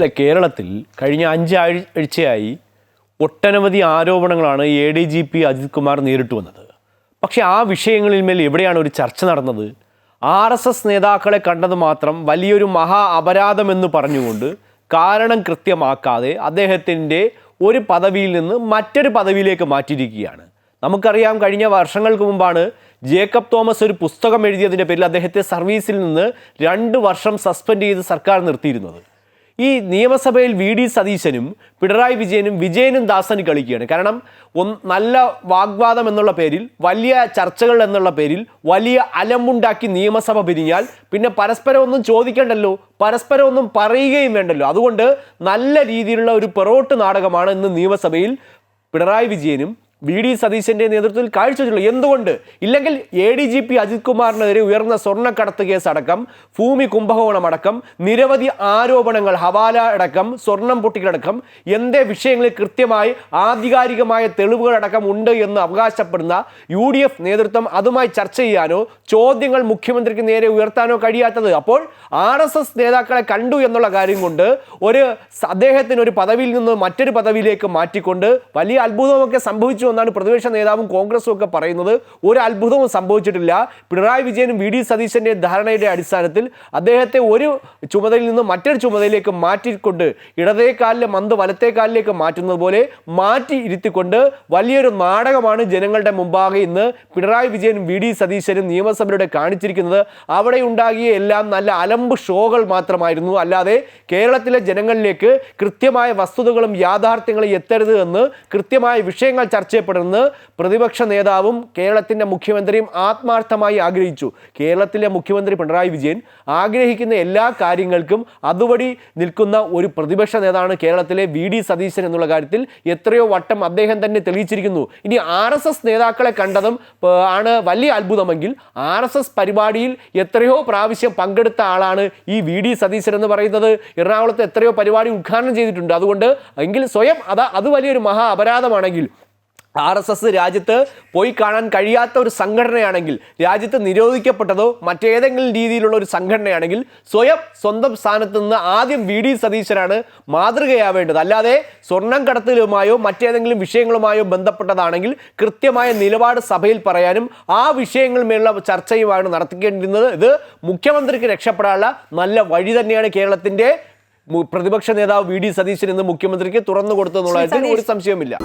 അല്ല കേരളത്തിൽ കഴിഞ്ഞ അഞ്ചാഴ്ചയായി ഒട്ടനവധി ആരോപണങ്ങളാണ് A D G P Ajith Kumar നേരിട്ട് വന്നത്. പക്ഷേ ആ വിഷയങ്ങളിൽ മേൽ എവിടെയാണ് ഒരു ചർച്ച നടന്നത്? ആർ എസ് എസ് നേതാക്കളെ കണ്ടത് മാത്രം വലിയൊരു മഹാ അപരാധമെന്ന് പറഞ്ഞുകൊണ്ട് കാരണം കൃത്യമാക്കാതെ അദ്ദേഹത്തിന്റെ ഒരു പദവിയിൽ നിന്ന് മറ്റൊരു പദവിയിലേക്ക് മാറ്റിയിരിക്കുകയാണ്. നമുക്കറിയാം കഴിഞ്ഞ വർഷങ്ങൾക്ക് മുമ്പാണ് ജേക്കബ് തോമസ് ഒരു പുസ്തകം എഴുതിയതിന്റെ പേരിൽ അദ്ദേഹത്തെ സർവീസിൽ നിന്ന് രണ്ട് വർഷം സസ്പെൻഡ് ചെയ്ത് സർക്കാർ നിർത്തിയിരുന്നത്. ഈ നിയമസഭയിൽ വി ഡി സതീശനും പിണറായി വിജയനും വിജയനും ദാസനും കളിക്കുകയാണ്. കാരണം നല്ല വാഗ്വാദം എന്നുള്ള പേരിൽ വലിയ ചർച്ചകൾ എന്നുള്ള പേരിൽ വലിയ അലമ്പുണ്ടാക്കി നിയമസഭ പിരിഞ്ഞാൽ പിന്നെ പരസ്പരം ഒന്നും ചോദിക്കണ്ടല്ലോ പരസ്പരം ഒന്നും പറയുകയും വേണ്ടല്ലോ. അതുകൊണ്ട് നല്ല രീതിയിലുള്ള ഒരു പെറോട്ട് നാടകമാണ് ഇന്ന് നിയമസഭയിൽ പിണറായി വിജയനും വി ഡി സതീശന്റെ നേതൃത്വത്തിൽ കാഴ്ചവെച്ചുള്ളൂ എന്തുകൊണ്ട്? ഇല്ലെങ്കിൽ A D G P Ajith കുമാറിനെതിരെ ഉയർന്ന സ്വർണക്കടത്ത് കേസ് അടക്കം ഭൂമി കുംഭകോണം അടക്കം നിരവധി ആരോപണങ്ങൾ ഹവാല അടക്കം സ്വർണം പൊട്ടിക്കലടക്കം എന്തേ വിഷയങ്ങളിൽ കൃത്യമായി ആധികാരികമായ തെളിവുകൾ അടക്കം ഉണ്ട് എന്ന് അവകാശപ്പെടുന്ന യു ഡി എഫ് നേതൃത്വം അതുമായി ചർച്ച ചെയ്യാനോ ചോദ്യങ്ങൾ മുഖ്യമന്ത്രിക്ക് നേരെ ഉയർത്താനോ കഴിയാത്തത്. അപ്പോൾ ആർ എസ് എസ് നേതാക്കളെ കണ്ടു എന്നുള്ള കാര്യം കൊണ്ട് ഒരു അദ്ദേഹത്തിന് ഒരു പദവിയിൽ നിന്ന് മറ്റൊരു പദവിയിലേക്ക് മാറ്റിക്കൊണ്ട് വലിയ അത്ഭുതമൊക്കെ സംഭവിച്ചു എന്നാണ് പ്രതിപക്ഷ നേതാവും കോൺഗ്രസും ഒക്കെ പറയുന്നത് ഒരു അത്ഭുതവും സംഭവിച്ചിട്ടില്ല. പിണറായി വിജയനും വി ഡി സതീശന്റെ ധാരണയുടെ അടിസ്ഥാനത്തിൽ അദ്ദേഹത്തെ ഒരു ചുമതലയിൽ നിന്ന് മറ്റൊരു ചുമതലയിലേക്ക് മാറ്റിക്കൊണ്ട് ഇടതേ കാലിലെ മന്ത് വലത്തേ കാലിലേക്ക് മാറ്റുന്നത് പോലെ മാറ്റി ഇരുത്തിക്കൊണ്ട് വലിയൊരു നാടകമാണ് ജനങ്ങളുടെ മുമ്പാകെ ഇന്ന് പിണറായി വിജയനും വി ഡി സതീശനും നിയമസഭയുടെ കാണിച്ചിരിക്കുന്നത്. അവിടെ ഉണ്ടാകിയ എല്ലാം നല്ല അലമ്പ് ഷോകൾ മാത്രമായിരുന്നു. അല്ലാതെ കേരളത്തിലെ ജനങ്ങളിലേക്ക് കൃത്യമായ വസ്തുതകളും യാഥാർത്ഥ്യങ്ങളും എത്തരുത് എന്ന് കൃത്യമായ വിഷയങ്ങൾ ചർച്ച ചെയ്യപ്പെടുന്നത് പ്രതിപക്ഷ നേതാവും കേരളത്തിന്റെ മുഖ്യമന്ത്രിയും ആത്മാർത്ഥമായി ആഗ്രഹിച്ചു. കേരളത്തിലെ മുഖ്യമന്ത്രി പിണറായി വിജയൻ ആഗ്രഹിക്കുന്ന എല്ലാ കാര്യങ്ങൾക്കും അതുവഴി നിൽക്കുന്ന ഒരു പ്രതിപക്ഷ നേതാവാണ് കേരളത്തിലെ വി ഡി സതീശൻ എന്നുള്ള കാര്യത്തിൽ എത്രയോ വട്ടം അദ്ദേഹം തന്നെ തെളിയിച്ചിരിക്കുന്നു. ഇനി ആർ എസ് എസ് നേതാക്കളെ കണ്ടതും ആണ് വലിയ അത്ഭുതമെങ്കിൽ ആർ എസ് എസ് പരിപാടിയിൽ എത്രയോ പ്രാവശ്യം പങ്കെടുത്ത ആളാണ് ഈ വി ഡി സതീശൻ എന്ന് പറയുന്നത്. എറണാകുളത്ത് എത്രയോ പരിപാടി ഉദ്ഘാടനം ചെയ്തിട്ടുണ്ട്. അതുകൊണ്ട് എങ്കിൽ സ്വയം അത് അത് വലിയൊരു മഹാ അപരാധമാണെങ്കിൽ ആർ എസ് എസ് രാജ്യത്ത് പോയി കാണാൻ കഴിയാത്ത ഒരു സംഘടനയാണെങ്കിൽ രാജ്യത്ത് നിരോധിക്കപ്പെട്ടതോ മറ്റേതെങ്കിലും രീതിയിലുള്ള ഒരു സംഘടനയാണെങ്കിൽ സ്വയം സ്വന്തം സ്ഥാനത്ത് നിന്ന് ആദ്യം വി ഡി സതീശനാണ് മാതൃകയാവേണ്ടത്. അല്ലാതെ സ്വർണം കടത്തലുമായോ മറ്റേതെങ്കിലും വിഷയങ്ങളുമായോ ബന്ധപ്പെട്ടതാണെങ്കിൽ കൃത്യമായ നിലപാട് സഭയിൽ പറയാനും ആ വിഷയങ്ങളുമേലുള്ള ചർച്ചയുമാണ് നടത്തിക്കേണ്ടിരുന്നത് ഇത് മുഖ്യമന്ത്രിക്ക് രക്ഷപ്പെടാനുള്ള നല്ല വഴി തന്നെയാണ് കേരളത്തിന്റെ പ്രതിപക്ഷ നേതാവ് വി ഡി സതീശൻ എന്ന് മുഖ്യമന്ത്രിക്ക് തുറന്നു കൊടുത്തു എന്നുള്ളതിൽ ഒരു സംശയവുമില്ല.